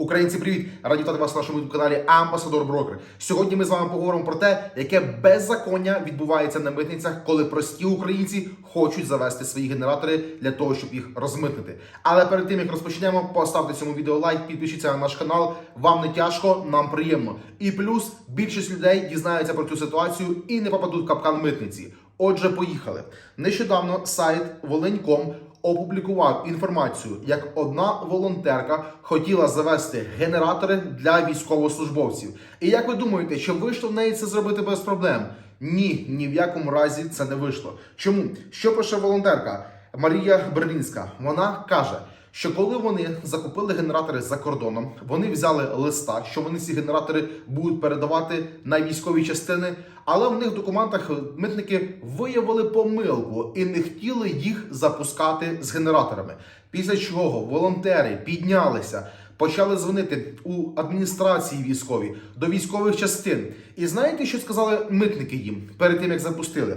Українці, привіт! Раді вітати вас на нашому каналі Амбасадор Брокер. Сьогодні ми з вами поговоримо про те, яке беззаконня відбувається на митницях, коли прості українці хочуть завести свої генератори для того, щоб їх розмитнити. Але перед тим як розпочнемо, поставте цьому відео лайк, підпишіться на наш канал. Вам не тяжко, нам приємно. І плюс більшість людей дізнаються про цю ситуацію і не попадуть в капкан митниці. Отже, поїхали. Нещодавно сайт Волиньком опублікував інформацію, як одна волонтерка хотіла завести генератори для військовослужбовців. І як ви думаєте, що вийшло в неї це зробити без проблем? Ні, ні в якому разі це не вийшло. Чому? Що пише волонтерка Марія Берлінська? Вона каже. Що коли вони закупили генератори за кордоном, вони взяли листа, що вони ці генератори будуть передавати на військові частини, але в них в документах митники виявили помилку і не хотіли їх запускати з генераторами. Після чого волонтери піднялися, почали дзвонити у адміністрації військові до військових частин. І знаєте, що сказали митники їм перед тим, як запустили?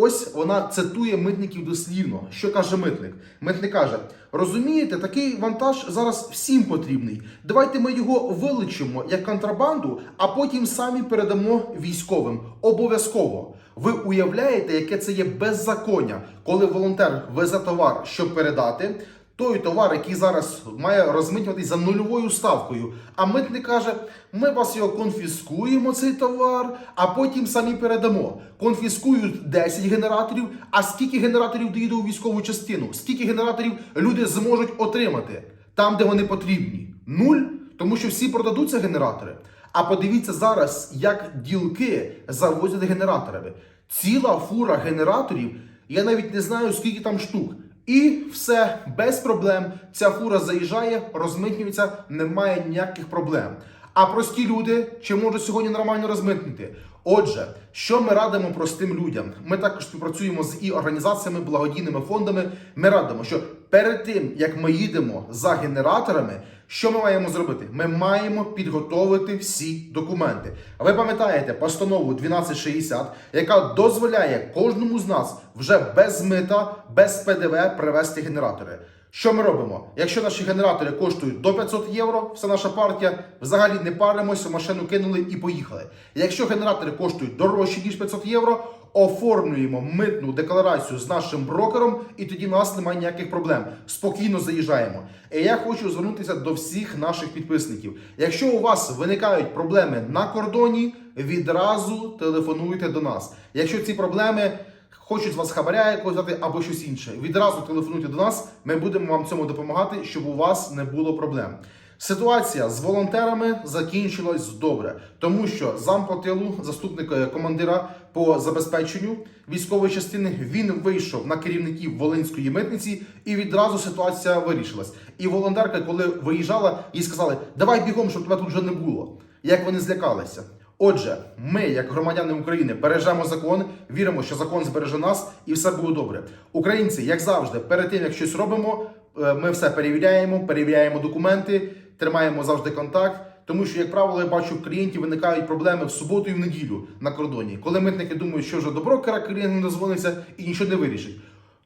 Ось вона цитує митників дослівно. Що каже митник? Митник каже: розумієте, такий вантаж зараз всім потрібний. Давайте ми його вилучимо як контрабанду, а потім самі передамо військовим. Обов'язково. Ви уявляєте, яке це є беззаконня, коли волонтер везе товар, щоб передати. Той товар, який зараз має розмитнюватись за нульовою ставкою. А митник каже: ми вас його конфіскуємо, цей товар, а потім самі передамо. Конфіскують 10 генераторів. А скільки генераторів доїде у військову частину? Скільки генераторів люди зможуть отримати там, де вони потрібні? Нуль, тому що всі продадуться генератори. А подивіться зараз, як ділки завозять генераторами. Ціла фура генераторів. Я навіть не знаю, скільки там штук. І все без проблем. Ця фура заїжджає, розмитнюється, немає ніяких проблем. А прості люди чи можуть сьогодні нормально розмитнити? Отже, що ми радимо простим людям? Ми також співпрацюємо з і організаціями, благодійними фондами. Ми радимо, що перед тим як ми їдемо за генераторами, що ми маємо зробити? Ми маємо підготовити всі документи. А ви пам'ятаєте постанову 1260, яка дозволяє кожному з нас вже без мита, без ПДВ привезти генератори. Що ми робимо? Якщо наші генератори коштують до 500 євро, вся наша партія взагалі не паримося, машину кинули і поїхали. Якщо генератори коштують дорожче ніж 500 євро, оформлюємо митну декларацію з нашим брокером, і тоді у нас немає ніяких проблем. Спокійно заїжджаємо. І я хочу звернутися до всіх наших підписників. Якщо у вас виникають проблеми на кордоні, відразу телефонуйте до нас. Якщо ці проблеми хочуть з вас хабаря якогось дати або щось інше, відразу телефонуйте до нас. Ми будемо вам цьому допомагати, щоб у вас не було проблем. Ситуація з волонтерами закінчилась добре, тому що зампотилу, заступник е, командира по забезпеченню військової частини, він вийшов на керівників Волинської митниці, і відразу ситуація вирішилась. І волонтерка, коли виїжджала, їй сказали: Давай бігом, щоб тебе тут вже не було. Як вони злякалися. Отже, ми, як громадяни України, бережемо закон, віримо, що закон збереже нас і все буде добре. Українці, як завжди, перед тим як щось робимо, е, ми все перевіряємо, перевіряємо документи, тримаємо завжди контакт. Тому що, як правило, я бачу, в клієнтів виникають проблеми в суботу і в неділю на кордоні, коли митники думають, що вже до брокера клієнт не дозвониться і нічого не вирішить.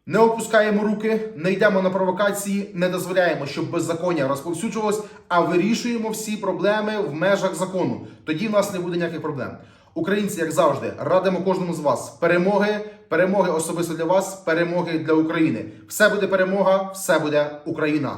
Не опускаємо руки, не йдемо на провокації, не дозволяємо, щоб беззаконня розповсюджувалось, а вирішуємо всі проблеми в межах закону. Тоді в нас не буде ніяких проблем. Українці, як завжди, радимо кожному з вас перемоги, перемоги особисто для вас, перемоги для України. Все буде перемога, все буде Україна.